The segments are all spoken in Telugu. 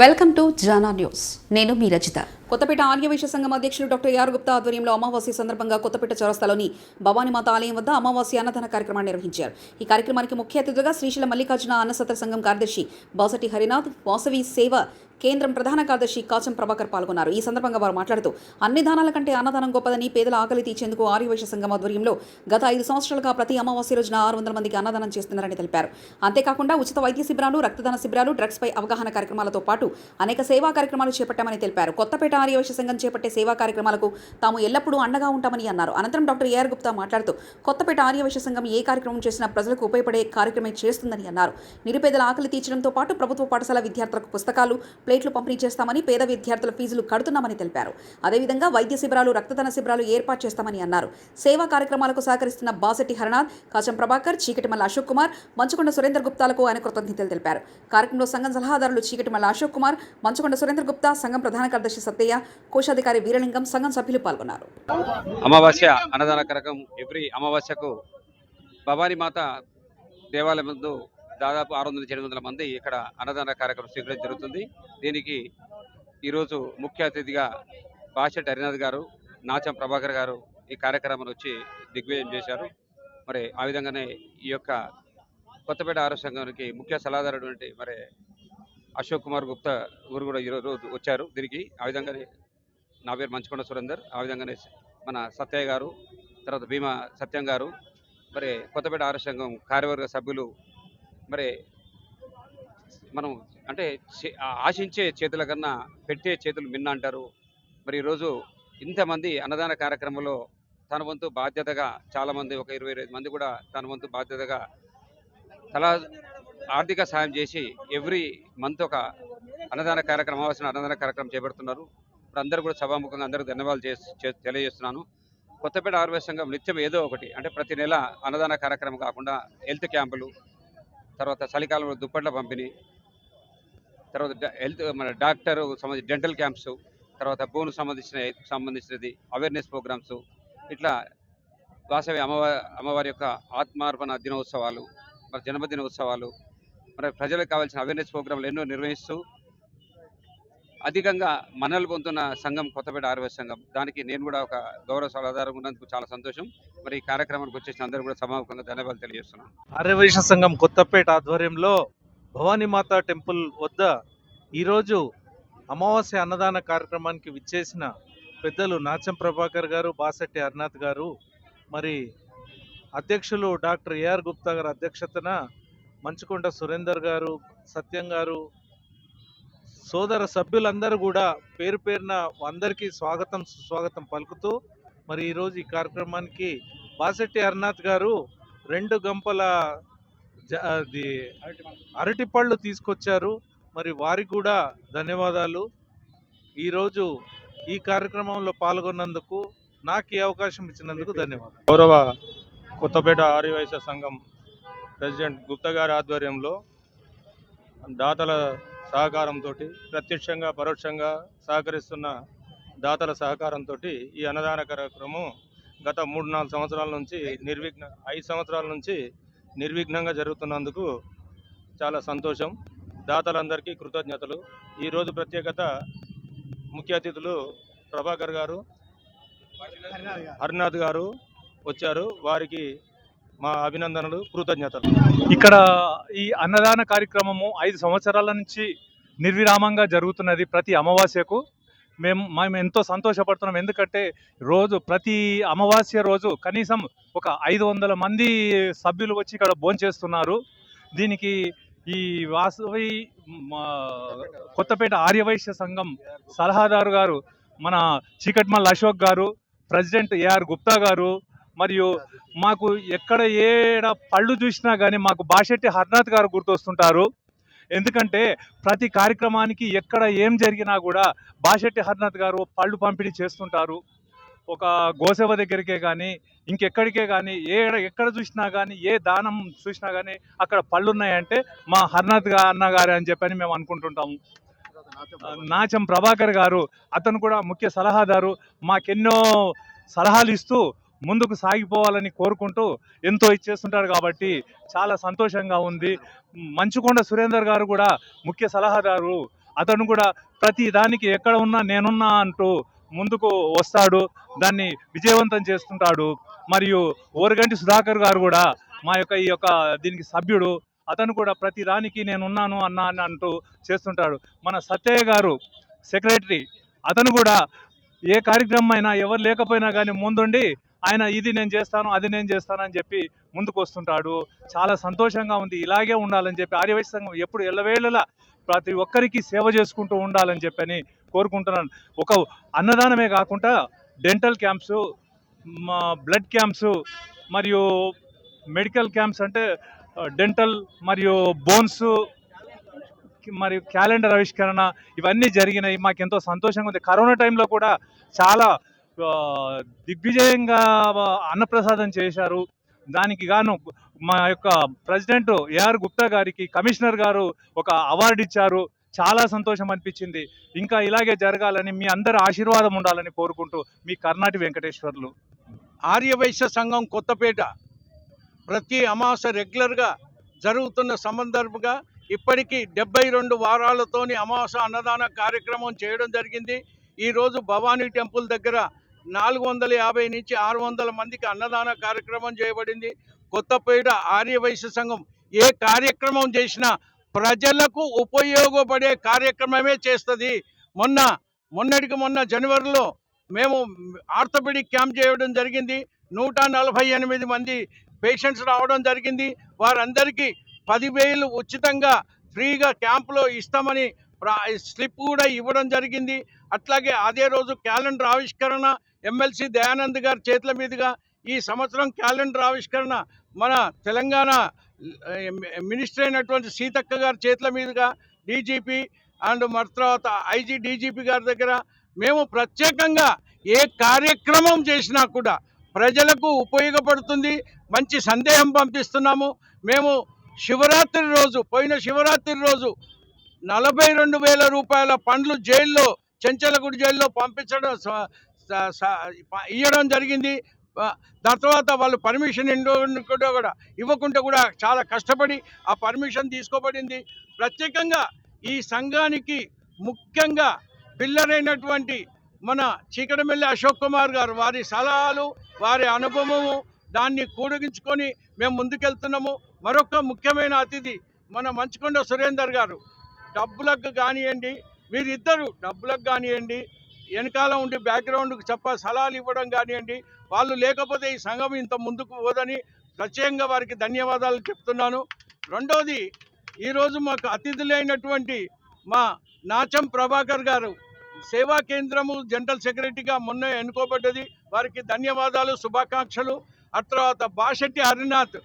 Welcome to Jana news. నేను మీ రచిత. కొత్తపేట ఆర్యవైశ్య సంఘం అధ్యక్షులు డాక్టర్ యార్ గుప్తా ఆధ్వర్యంలో అమావాస్య సందర్భంగా కొత్తపేట చౌరస్తాలోని భవానీమాత ఆలయం వద్ద అమావాస్య అన్నదాన కార్యక్రమాన్ని నిర్వహించారు. ఈ కార్యక్రమానికి ముఖ్య అతిథిగా శ్రీశైల మల్లికార్జున అన్నసత్ర సంఘం కార్యదర్శి బాసటి హరినాథ్ వాసవి సేవ కేంద్రం ప్రధాన కార్యదర్శి కాచం ప్రభాకర్ పాల్గొన్నారు. ఈ సందర్భంగా వారు మాట్లాడుతూ అన్ని దానాల కంటే అన్నదానం గొప్పదని పేదల ఆకలి తీర్చేందుకు ఆర్యవైశ్య సంఘం ఆధ్వర్యంలో గత ఐదు సంవత్సరాలుగా ప్రతి అమావాస్య రోజున ఆరు వందల మందికి అన్నదానం చేస్తున్నారని తెలిపారు. అంతేకాకుండా ఉచిత వైద్య శిబిరాలు రక్తదాన శిబిరాలు డ్రగ్స్ పై అవగాహన కార్యక్రమాలతో పాటు అనేక సేవా కార్యక్రమాలు చేపట్టామని తెలిపారు. కొత్తపేట ఆర్యవైశ్య సంఘం చేపట్టే సేవా కార్యక్రమాలకు తాము ఎల్లప్పుడూ అండగా ఉంటామని అన్నారు. అనంతరం డాక్టర్ ఏఆర్ గుప్తా మాట్లాడుతూ కొత్తపేట ఆర్యవైశ్య సంఘం ఏ కార్యక్రమం చేసినా ప్రజలకు ఉపయోగపడే కార్యక్రమం చేస్తుందని అన్నారు. నిరుపేదల ఆకలి తీర్చడంతో పాటు ప్రభుత్వ పాఠశాల విద్యార్థులకు పుస్తకాలు ప్లేట్లు పంపిణీ చేస్తామని పేద విద్యార్థుల ఫీజులు కడుతున్నామని తెలిపారు. అదేవిధంగా వైద్య శిబిరాలు రక్తదాన శిబిరాలు ఏర్పాటు చేస్తామని అన్నారు. సేవా కార్యక్రమాలకు సహకరిస్తున్న బాసెట్టి హరనాథ్ కాచం ప్రభాకర్ చీకటిమల్ల అశోక్ కుమార్ మంచుకొండ సురేందర్ గుప్తాలకు ఆయన కృతజ్ఞతలు తెలిపారు. కార్యక్రమంలో సంఘం సలహాదారులు చీకటిమల్ల అశోక్ కుమార్ మంచుకొండ సురేందర్ గుప్తా సంఘం ప్రధాన కార్యదర్శి సత్తయ్య కోశాధికారి వీరలింగం సంఘం సభ్యులు పాల్గొన్నారు. అమావాస్య అన్నదాన కార్యక్రమం ఎవ్రీ అమావాస్యకు భవానీ మాత దేవాలయం ముందు దాదాపు ఆరు వందల ఎనిమిది వందల మంది ఇక్కడ అన్నదాన కార్యక్రమం స్వీకరించడం జరుగుతుంది. దీనికి ఈరోజు ముఖ్య అతిథిగా బాషెట్ హరినాథ్ గారు నాచం ప్రభాకర్ గారు ఈ కార్యక్రమాన్ని వచ్చి దిగ్విజయం చేశారు. మరి ఆ విధంగానే ఈ యొక్క కొత్తపేట ఆరోగ్య సంఘానికి ముఖ్య సలహాదారుడు మరి అశోక్ కుమార్ గుప్తా గురు కూడా ఈరోజు వచ్చారు. దీనికి ఆ విధంగానే నా పేరు మంచుకొండ సురేందర్. ఆ విధంగానే మన సత్యయ్య గారు తర్వాత భీమా సత్యం గారు మరి కొత్తపేట ఆరోగ్య సంఘం కార్యవర్గ సభ్యులు మరి మనం అంటే చే- ఆశించే చేతుల కన్నా పెట్టే చేతులు మిన్న అంటారు. మరి ఈరోజు ఇంతమంది అన్నదాన కార్యక్రమంలో తన వంతు బాధ్యతగా చాలామంది ఒక ఇరవై మంది కూడా తన వంతు బాధ్యతగా తలా ఆర్థిక సాయం చేసి ఎవ్రీ మంత్ ఒక అన్నదాన కార్యక్రమం అవసరం అన్నదాన కార్యక్రమం చేపడుతున్నారు. ఇప్పుడు అందరూ కూడా సభాముఖంగా అందరికీ ధన్యవాదాలు చేసి చే- తెలియజేస్తున్నాను. కొత్తపేట ఆరోగ్య సంఘం నిత్యం ఏదో ఒకటి అంటే ప్రతి నెల అన్నదాన కార్యక్రమం కాకుండా హెల్త్ క్యాంపులు తర్వాత చలికాలంలో దుప్పట్ల పంపిణీ తర్వాత హెల్త్ మన డాక్టర్ సంబంధించి డెంటల్ క్యాంప్స్ తర్వాత బోను సంబంధించిన సంబంధించినది అవేర్నెస్ ప్రోగ్రామ్స్ ఇట్లా వాసవి అమ్మవారి అమ్మవారి యొక్క ఆత్మార్పణ దినోత్సవాలు మరి జన్మదిన ఉత్సవాలు మరి ప్రజలకు కావాల్సిన అవేర్నెస్ ప్రోగ్రాంలు ఎన్నో నిర్వహిస్తూ అధికంగా మన్నలు పొందుతున్న సంఘం కొత్తపేట ఆర్వైస్ సంఘం. దానికి నేను కూడా ఒక గౌరవ సలహాదారం ఉన్నందుకు చాలా సంతోషం. మరి ఈ కార్యక్రమానికి వచ్చేసిన అందరూ కూడా సమాపకంగా ధన్యవాదాలు తెలియజేస్తున్నాను. ఆర్యవైశ్య సంఘం కొత్తపేట ఆధ్వర్యంలో భవానీమాత టెంపుల్ వద్ద ఈరోజు అమావాస్య అన్నదాన కార్యక్రమానికి విచ్చేసిన పెద్దలు నాచం ప్రభాకర్ గారు బాసెట్టి హర్నాథ్ గారు మరి అధ్యక్షులు డాక్టర్ ఏఆర్ గుప్తా గారి అధ్యక్షతన మంచుకొండ సురేందర్ గారు సత్యం గారు సోదర సభ్యులందరూ కూడా పేరు పేరున అందరికీ స్వాగతం సుస్వాగతం పలుకుతూ మరి ఈరోజు ఈ కార్యక్రమానికి బాసెట్టి హర్నాథ్ గారు రెండు గంపల జ- అది అరటిపళ్ళు తీసుకొచ్చారు. మరి వారికి కూడా ధన్యవాదాలు. ఈరోజు ఈ కార్యక్రమంలో పాల్గొన్నందుకు నాకు ఈ అవకాశం ఇచ్చినందుకు ధన్యవాదాలు. గౌరవ కొత్తపేట ఆర్యవైశ్య సంఘం ప్రెసిడెంట్ గుప్తా గారి ఆధ్వర్యంలో దాతల సహకారంతో ప్రత్యక్షంగా పరోక్షంగా సహకరిస్తున్న దాతల సహకారంతో ఈ అన్నదాన కార్యక్రమం గత మూడు నాలుగు సంవత్సరాల నుంచి నిర్విఘ్న ఐదు సంవత్సరాల నుంచి నిర్విఘ్నంగా జరుగుతున్నందుకు చాలా సంతోషం. దాతలందరికీ కృతజ్ఞతలు. ఈరోజు ప్రత్యేకత ముఖ్య అతిథులు ప్రభాకర్ గారు హరినాథ్ గారు వచ్చారు. వారికి మా అభినందనలు కృతజ్ఞతలు. ఇక్కడ ఈ అన్నదాన కార్యక్రమము ఐదు సంవత్సరాల నుంచి నిర్విరామంగా జరుగుతున్నది ప్రతి అమావాస్యకు. మేము మేము ఎంతో సంతోషపడుతున్నాం. ఎందుకంటే రోజు ప్రతి అమావాస్య రోజు కనీసం ఒక ఐదు వందల మంది సభ్యులు వచ్చి ఇక్కడ భోంచేస్తున్నారు. దీనికి ఈ వాసవి మా కొత్తపేట ఆర్యవైశ్య సంఘం సలహాదారు గారు మన చీకట్మల్ అశోక్ గారు ప్రెసిడెంట్ ఏఆర్ గుప్తా గారు మరియు మాకు ఎక్కడ ఏడ పళ్ళు చూసినా కానీ మాకు బాషెట్టి హర్నాథ్ గారు గుర్తొస్తుంటారు. ఎందుకంటే ప్రతి కార్యక్రమానికి ఎక్కడ ఏం జరిగినా కూడా బాషెట్టి హర్నాథ్ గారు పళ్ళు పంపిణీ చేస్తుంటారు. ఒక గోసేవ దగ్గరికే కానీ ఇంకెక్కడికే కానీ ఏ ఎక్కడ చూసినా కానీ ఏ దానం చూసినా కానీ అక్కడ పళ్ళు ఉన్నాయంటే మా హర్నాథ్ అన్న గారు అని చెప్పని మేము అనుకుంటుంటాము. నాచం ప్రభాకర్ గారు అతను కూడా ముఖ్య సలహాదారు మాకెన్నో సలహాలు ఇస్తూ ముందుకు సాగిపోవాలని కోరుకుంటూ ఎంతో ఇచ్చేస్తుంటారు కాబట్టి చాలా సంతోషంగా ఉంది. మంచుకొండ సురేందర్ గారు కూడా ముఖ్య సలహాదారు. అతను కూడా ప్రతి దానికి ఎక్కడ ఉన్నా నేనున్నా అంటూ ముందుకు వస్తాడు. దాన్ని విజయవంతం చేస్తుంటాడు. మరియు ఓరగంటి సుధాకర్ గారు కూడా మా యొక్క ఈ యొక్క దీనికి సభ్యుడు. అతను కూడా ప్రతి దానికి నేనున్నాను అన్నా అని అంటూ చేస్తుంటాడు. మన సత్యయ్య గారు సెక్రటరీ. అతను కూడా ఏ కార్యక్రమం అయినా ఎవరు లేకపోయినా కానీ ముందుండి ఆయన ఇది నేను చేస్తాను అది నేను చేస్తాను అని చెప్పి ముందుకు వస్తుంటాడు చాలా సంతోషంగా ఉంది. ఇలాగే ఉండాలని చెప్పి ఆర్యవైశ్య సంఘం ఎప్పుడు ఎల్లవేళలా ప్రతి ఒక్కరికి సేవ చేసుకుంటూ ఉండాలని చెప్పని కోరుకుంటున్నాను. ఒక అన్నదానమే కాకుండా డెంటల్ క్యాంప్స్ బ్లడ్ క్యాంప్స్ మరియు మెడికల్ క్యాంప్స్ అంటే డెంటల్ మరియు బోన్స్ మరియు క్యాలెండర్ ఆవిష్కరణ ఇవన్నీ జరిగినాయి. మాకు ఎంతో సంతోషంగా ఉంది. కరోనా టైంలో కూడా చాలా దిగ్విజయంగా అన్నప్రసాదం చేశారు. దానికి గాను మా యొక్క ప్రెసిడెంట్ ఏఆర్ గుప్తా గారికి కమిషనర్ గారు ఒక అవార్డు ఇచ్చారు. చాలా సంతోషం అనిపించింది. ఇంకా ఇలాగే జరగాలని మీ అందరి ఆశీర్వాదం ఉండాలని కోరుకుంటూ మీ కర్ణాటి వెంకటేశ్వర్లు. ఆర్యవైశ్య సంఘం కొత్తపేట ప్రతి అమాస రెగ్యులర్గా జరుగుతున్న సందర్భంగా ఇప్పటికీ డెబ్బై రెండు వారాలతోని అమాస అన్నదాన కార్యక్రమం చేయడం జరిగింది. ఈరోజు భవానీ టెంపుల్ దగ్గర నాలుగు వందల యాభై నుంచి ఆరు వందల మందికి అన్నదాన కార్యక్రమం చేయబడింది. కొత్తపేట ఆర్యవైశ్య సంఘం ఏ కార్యక్రమం చేసినా ప్రజలకు ఉపయోగపడే కార్యక్రమమే చేస్తుంది. మొన్న మొన్నటికి మొన్న జనవరిలో మేము ఆర్థోపెడిక్ క్యాంప్ చేయడం జరిగింది. నూట నలభై ఎనిమిది మంది పేషెంట్స్ రావడం జరిగింది. వారందరికీ పదివేలు ఉచితంగా ఫ్రీగా క్యాంపులో ఇస్తామని స్లిప్ కూడా ఇవ్వడం జరిగింది. అట్లాగే అదే రోజు క్యాలెండర్ ఆవిష్కరణ ఎమ్మెల్సీ దయానంద్ గారి చేతుల మీదుగా ఈ సంవత్సరం క్యాలెండర్ ఆవిష్కరణ మన తెలంగాణ మినిస్టర్ అయినటువంటి సీతక్క గారి చేతుల మీదుగా డీజీపీ అండ్ మరి తర్వాత ఐజీ డీజీపీ గారి దగ్గర మేము ప్రత్యేకంగా ఏ కార్యక్రమం చేసినా కూడా ప్రజలకు ఉపయోగపడుతుంది మంచి సందేహం పంపిస్తున్నాము. మేము శివరాత్రి రోజు పోయిన శివరాత్రి రోజు నలభై రెండు వేల రూపాయల పండ్లు జైల్లో చెంచలగూడి జైల్లో పంపించడం ఇవ్వడం జరిగింది. దాని తర్వాత వాళ్ళు పర్మిషన్ కూడా కూడా ఇవ్వకుండా కూడా చాలా కష్టపడి ఆ పర్మిషన్ తీసుకోబడింది. ప్రత్యేకంగా ఈ సంఘానికి ముఖ్యంగా పిల్లర్ అయినటువంటి మన చీకటమెల్లి అశోక్ కుమార్ గారు వారి సలహాలు వారి అనుభవము దాన్ని కూడగించుకొని మేము ముందుకెళ్తున్నాము. మరొక ముఖ్యమైన అతిథి మన మంచుకొండ సురేందర్ గారు. డబ్బులకు కానివ్వండి మీరిద్దరు డబ్బులకు కానివ్వండి వెనకాల ఉండి బ్యాక్గ్రౌండ్కి చెప్ప సలహాలు ఇవ్వడం కానివ్వండి వాళ్ళు లేకపోతే ఈ సంఘం ఇంత ముందుకు పోదని ప్రత్యేకంగా వారికి ధన్యవాదాలు చెప్తున్నాను. రెండోది ఈరోజు మాకు అతిథులైనటువంటి మా నాచం ప్రభాకర్ గారు సేవా కేంద్రము జనరల్ సెక్రటరీగా మొన్న ఎన్నుకోబడ్డది. వారికి ధన్యవాదాలు శుభాకాంక్షలు. ఆ తర్వాత బాషెట్టి హరినాథ్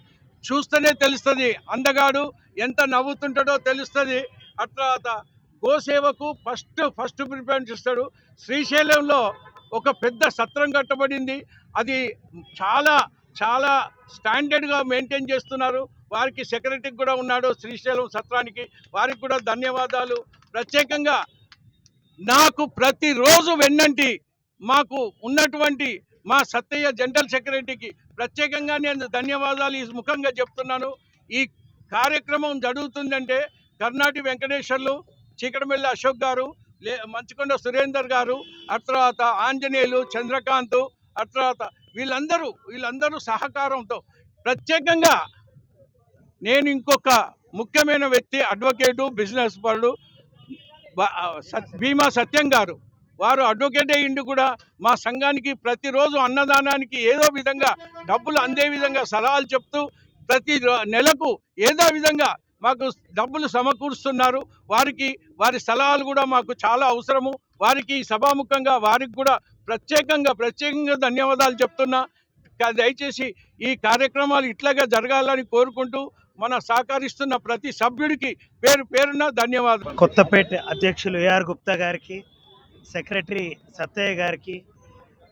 చూస్తేనే తెలుస్తుంది అందగాడు ఎంత నవ్వుతుంటాడో తెలుస్తుంది. ఆ తర్వాత గోసేవకు ఫస్ట్ ఫస్ట్ ప్రిఫరెన్స్ ఇస్తాడు. శ్రీశైలంలో ఒక పెద్ద సత్రం కట్టబడింది. అది చాలా చాలా స్టాండర్డ్గా మెయింటైన్ చేస్తున్నారు. వారికి సెక్రటరీ కూడా ఉన్నాడు శ్రీశైలం సత్రానికి. వారికి కూడా ధన్యవాదాలు. ప్రత్యేకంగా నాకు ప్రతిరోజు వెన్నంటి మాకు ఉన్నటువంటి మా సత్తయ్య జనరల్ సెక్రటరీకి ప్రత్యేకంగా నేను ధన్యవాదాలు ఈ ముఖంగా చెప్తున్నాను. ఈ కార్యక్రమం జరుగుతుందంటే కర్ణాటి వెంకటేశ్వర్లు చీకటమిల్లి అశోక్ గారు లే మంచుకొండ సురేందర్ గారు ఆ తర్వాత ఆంజనేయులు చంద్రకాంత్ ఆ తర్వాత వీళ్ళందరూ వీళ్ళందరూ సహకారంతో ప్రత్యేకంగా నేను ఇంకొక ముఖ్యమైన వ్యక్తి అడ్వకేటు బిజినెస్ పరుడు భీమా సత్యం గారు. వారు అడ్వకేట్ అయ్యిండి కూడా మా సంఘానికి ప్రతిరోజు అన్నదానానికి ఏదో విధంగా డబ్బులు అందే విధంగా సలహాలు చెప్తూ ప్రతి నెలకు ఏదో విధంగా మాకు డబ్బులు సమకూరుస్తున్నారు. వారికి వారి స్థలాలు కూడా మాకు చాలా అవసరము. వారికి సభాముఖంగా వారికి కూడా ప్రత్యేకంగా ప్రత్యేకంగా ధన్యవాదాలు చెప్తున్నా. దయచేసి ఈ కార్యక్రమాలు ఇట్లాగా జరగాలని కోరుకుంటూ మన సహకరిస్తున్న ప్రతి సభ్యుడికి పేరు పేరున ధన్యవాదాలు. కొత్తపేట అధ్యక్షులు ఏఆర్ గుప్తా గారికి సెక్రటరీ సత్తయ్య గారికి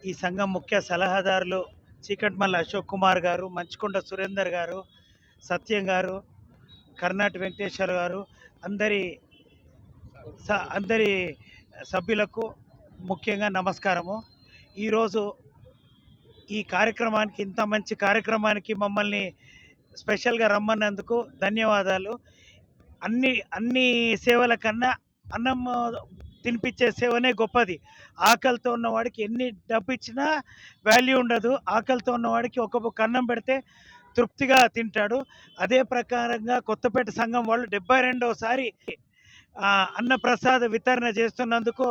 ఈ సంఘం ముఖ్య సలహాదారులు చీకట్మల్ల అశోక్ కుమార్ గారు మంచుకొండ సురేందర్ గారు సత్యం గారు కర్ణాటి వెంకటేశ్వర గారు అందరి స- అందరి సభ్యులకు ముఖ్యంగా నమస్కారము. ఈరోజు ఈ కార్యక్రమానికి ఇంత మంచి కార్యక్రమానికి మమ్మల్ని స్పెషల్గా రమ్మన్నందుకు ధన్యవాదాలు. అన్ని అన్ని సేవల కన్నా అన్నం తినిపించే సేవనే గొప్పది. ఆకలితో ఉన్నవాడికి ఎన్ని డబ్బు ఇచ్చినా వాల్యూ ఉండదు. ఆకలితో ఉన్నవాడికి ఒక బుక్ అన్నం పెడితే తృప్తిగా తింటాడు. అదే ప్రకారంగా కొత్తపేట సంఘం వాళ్ళు డెబ్బై రెండవసారి అన్నప్రసాద వితరణ చేస్తున్నందుకు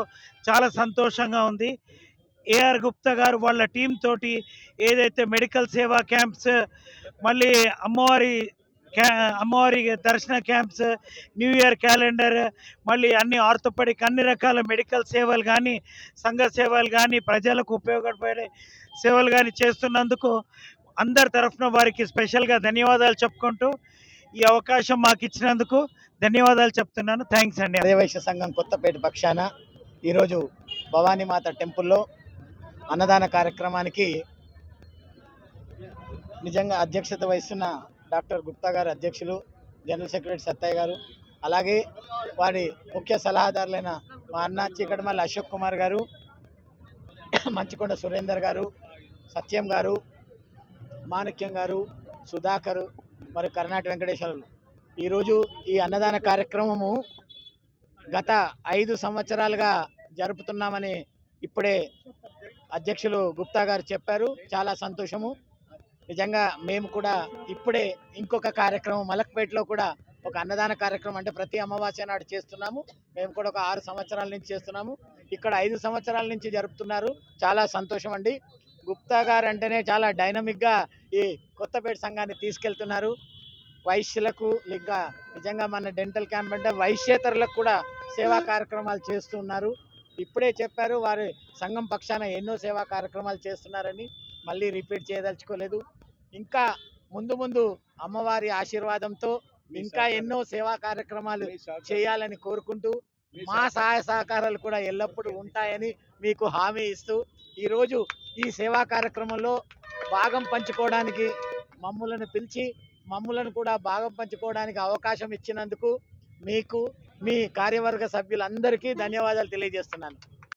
చాలా సంతోషంగా ఉంది. ఏఆర్ గుప్తా గారు వాళ్ళ టీం తోటి ఏదైతే మెడికల్ సేవా క్యాంప్స్ మళ్ళీ అమ్మవారి క్యా అమ్మవారి దర్శన క్యాంప్స్ న్యూ ఇయర్ క్యాలెండర్ మళ్ళీ అన్ని ఆర్థోపెడిక్ అన్ని రకాల మెడికల్ సేవలు కానీ సంఘ సేవలు కానీ ప్రజలకు ఉపయోగపడే సేవలు కానీ చేస్తున్నందుకు అందరి తరఫున వారికి స్పెషల్గా ధన్యవాదాలు చెప్పుకుంటూ ఈ అవకాశం మాకు ఇచ్చినందుకు ధన్యవాదాలు చెప్తున్నాను. థ్యాంక్స్ అండి. ఆర్యవైశ్య సంఘం కొత్తపేట పక్షాన ఈరోజు భవానీమాత టెంపుల్లో అన్నదాన కార్యక్రమానికి నిజంగా అధ్యక్షత వహిస్తున్న డాక్టర్ గుప్తా గారు అధ్యక్షులు జనరల్ సెక్రటరీ సత్తయ్య గారు అలాగే వారి ముఖ్య సలహాదారులైన మా అన్న చీకటమల్లి అశోక్ కుమార్ గారు మంచికొండ సురేందర్ గారు సత్యం గారు మాణిక్యం గారు సుధాకర్ మరి కర్ణాటి వెంకటేశ్వరులు. ఈరోజు ఈ అన్నదాన కార్యక్రమము గత ఐదు సంవత్సరాలుగా జరుపుతున్నామని ఇప్పుడే అధ్యక్షులు గుప్తా గారు చెప్పారు. చాలా సంతోషము. నిజంగా మేము కూడా ఇప్పుడే ఇంకొక కార్యక్రమం మలక్పేటలో కూడా ఒక అన్నదాన కార్యక్రమం అంటే ప్రతి అమావాస్య నాడు చేస్తున్నాము. మేము కూడా ఒక ఆరు సంవత్సరాల నుంచి చేస్తున్నాము. ఇక్కడ ఐదు సంవత్సరాల నుంచి జరుపుతున్నారు. చాలా సంతోషం అండి గుప్తా గారు అంటేనే చాలా డైనమిక్గా ఈ కొత్తపేట సంఘాన్ని తీసుకెళ్తున్నారు. వైశ్యులకు ఇంకా నిజంగా మన డెంటల్ క్యాంప్ అంటే వైశ్యేతరులకు కూడా సేవా కార్యక్రమాలు చేస్తున్నారు. ఇప్పుడే చెప్పారు వారి సంఘం పక్షాన ఎన్నో సేవా కార్యక్రమాలు చేస్తున్నారని మళ్ళీ రిపీట్ చేయదలుచుకోలేదు. ఇంకా ముందు ముందు అమ్మవారి ఆశీర్వాదంతో ఇంకా ఎన్నో సేవా కార్యక్రమాలు చేయాలని కోరుకుంటూ మా సహాయ సహకారాలు కూడా ఎల్లప్పుడూ ఉంటాయని మీకు హామీ ఇస్తూ ఈరోజు ఈ సేవా కార్యక్రమంలో భాగం పంచుకోవడానికి మమ్ములను పిలిచి మమ్ములను కూడా భాగం పంచుకోవడానికి అవకాశం ఇచ్చినందుకు మీకు మీ కార్యవర్గ సభ్యులందరికీ ధన్యవాదాలు తెలియజేస్తున్నాను.